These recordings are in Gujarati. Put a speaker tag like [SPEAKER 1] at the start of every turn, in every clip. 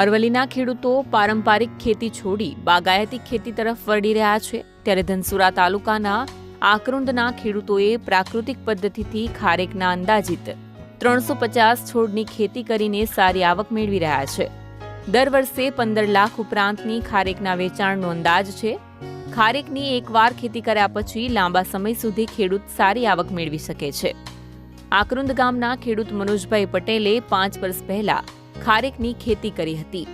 [SPEAKER 1] અરવલ્લીના ખેડૂતો પારંપરિક ખેતી છોડી બાગાયતી ખેતી તરફ વળી રહ્યા છે. ત્યારે ધનસુરા તાલુકાના આકરુંદના ખેડૂતોએ પ્રાકૃતિક પદ્ધતિથી ખારેકના અંદાજિત ત્રણસો પચાસ છોડની ખેતી કરીને સારી આવક મેળવી રહ્યા છે. દર વર્ષે પંદર લાખ ઉપરાંતની ખારેકના વેચાણનો અંદાજ છે. ખારેકની એકવાર ખેતી કર્યા પછી લાંબા સમય સુધી ખેડૂત સારી આવક મેળવી શકે છે. આકરુંદ ગામના ખેડૂત મનોજભાઈ પટેલે પાંચ વર્ષ પહેલા ખારેકની ખેતી કરી હતી.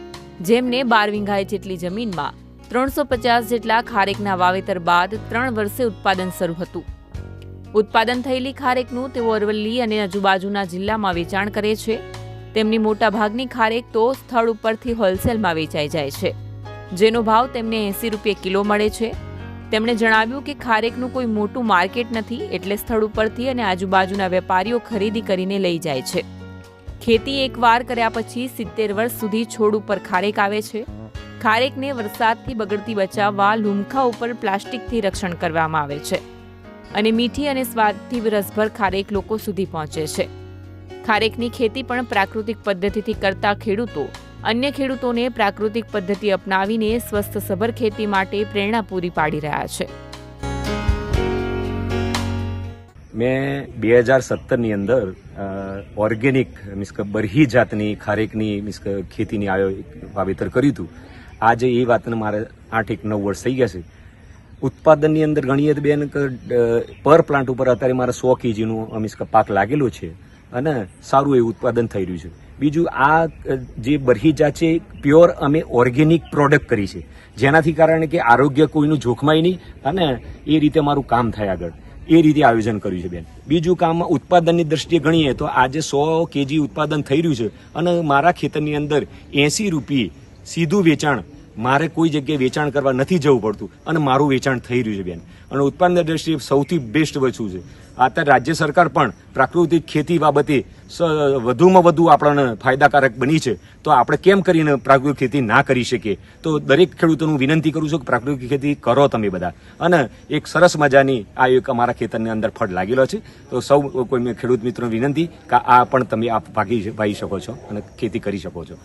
[SPEAKER 1] જેમને બાર વીંઘાએ જેટલી જમીનમાં ત્રણસો પચાસ જેટલા ખારેકના વાવેતર બાદ ત્રણ વર્ષે ઉત્પાદન શરૂ હતું. ઉત્પાદન થયેલી ખારેકનું તેઓ અરવલ્લી અને આજુબાજુના જિલ્લામાં વેચાણ કરે છે. તેમની મોટાભાગની ખારેક તો સ્થળ ઉપરથી હોલસેલમાં વેચાઈ જાય છે. જેનો ભાવ તેમને એંસી રૂપિયા કિલો મળે છે. તેમણે જણાવ્યું કે ખારેકનું કોઈ મોટું માર્કેટ નથી એટલે સ્થળ ઉપરથી અને આજુબાજુના વેપારીઓ ખરીદી કરીને લઈ જાય છે. ખેતી એકવાર કર્યા પછી સિત્તેર વર્ષ સુધી છોડ ઉપર ખારેક આવે છે. ખારેકને વરસાદથી બગડતી બચાવવા લુમખા ઉપર પ્લાસ્ટિકથી રક્ષણ કરવામાં આવે છે. અને મીઠી અને સ્વાદથી રસભર ખારેક લોકો સુધી પહોંચે છે. ખારેકની ખેતી પણ પ્રાકૃતિક પદ્ધતિથી કરતા ખેડૂતો અન્ય ખેડૂતોને પ્રાકૃતિક પદ્ધતિ અપનાવીને સ્વસ્થ સભર ખેતી માટે પ્રેરણા પૂરી પાડી રહ્યા છે.
[SPEAKER 2] મેં બે હજાર સત્તરની અંદર ઓર્ગેનિક મીન્સ કે બરહી જાતની ખારેકની મીન્સ કે ખેતીની આયો વાવેતર કર્યું હતું. આજે એ વાતને મારે આઠ એક નવ વર્ષ થઈ ગયા છે. ઉત્પાદનની અંદર ગણીએ તો બેન પર પ્લાન્ટ ઉપર અત્યારે મારે સો કેજીનું મીન્સ કે પાક લાગેલો છે અને સારું એવું ઉત્પાદન થઈ રહ્યું છે. બીજું આ જે બરહી જાત છે, પ્યોર અમે ઓર્ગેનિક પ્રોડક્ટ કરી છે. જેનાથી કારણે કે આરોગ્ય કોઈનું જોખમાય નહીં અને એ રીતે મારું કામ થાય આગળ. એ રીતે આયોજન કર્યું છે બેન. બીજું કામ ઉત્પાદનની દ્રષ્ટિએ ગણીએ તો આજે સો કેજી ઉત્પાદન થઈ રહ્યું છે અને મારા ખેતરની અંદર એસી રૂપિયે સીધું વેચાણ મારે કોઈ જગ્યાએ વેચાણ કરવા નથી જવું પડતું અને મારું વેચાણ થઈ રહ્યું છે બેન. અને ઉત્પાદન દ્રષ્ટિએ સૌથી બેસ્ટ વસ્તુ છે. અત્યારે રાજ્ય સરકાર પણ પ્રાકૃતિક ખેતી બાબતે વધુમાં વધુ આપણને ફાયદાકારક બની છે. તો આપણે કેમ કરીને પ્રાકૃતિક ખેતી ના કરી શકીએ? તો દરેક ખેડૂતોનું વિનંતી કરું છું કે પ્રાકૃતિક ખેતી કરો તમે બધા. અને એક સરસ મજાની આ એક અમારા ખેતરની અંદર ફળ લાગેલો છે. તો સૌ કોઈ ખેડૂત મિત્રોને વિનંતી કે આ પણ તમે આ ભાગી ભાગી શકો છો અને ખેતી કરી શકો છો.